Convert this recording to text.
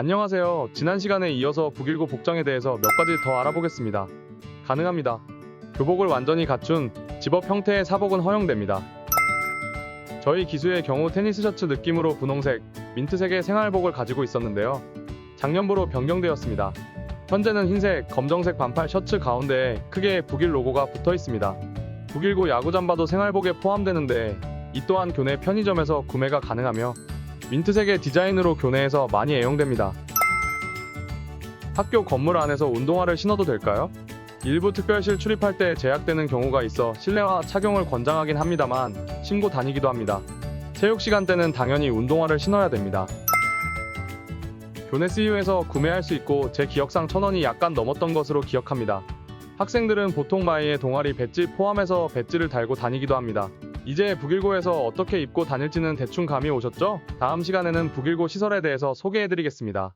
안녕하세요. 지난 시간에 이어서 북일고 복장에 대해서 몇 가지 더 알아보겠습니다. 가능합니다. 교복을 완전히 갖춘 집업 형태의 사복은 허용됩니다. 저희 기수의 경우 테니스 셔츠 느낌으로 분홍색, 민트색의 생활복을 가지고 있었는데요. 작년부로 변경되었습니다. 현재는 흰색, 검정색 반팔 셔츠 가운데에 크게 북일 로고가 붙어 있습니다. 북일고 야구 잠바도 생활복에 포함되는데 이 또한 교내 편의점에서 구매가 가능하며 민트색의 디자인으로 교내에서 많이 애용됩니다. 학교 건물 안에서 운동화를 신어도 될까요? 일부 특별실 출입할 때 제약되는 경우가 있어 실내화 착용을 권장하긴 합니다만 신고 다니기도 합니다. 체육 시간 때는 당연히 운동화를 신어야 됩니다. 교내 CU에서 구매할 수 있고 제 기억상 천원이 약간 넘었던 것으로 기억합니다. 학생들은 보통 마이의 동아리 배지 포함해서 배지를 달고 다니기도 합니다. 이제 북일고에서 어떻게 입고 다닐지는 대충 감이 오셨죠? 다음 시간에는 북일고 시설에 대해서 소개해드리겠습니다.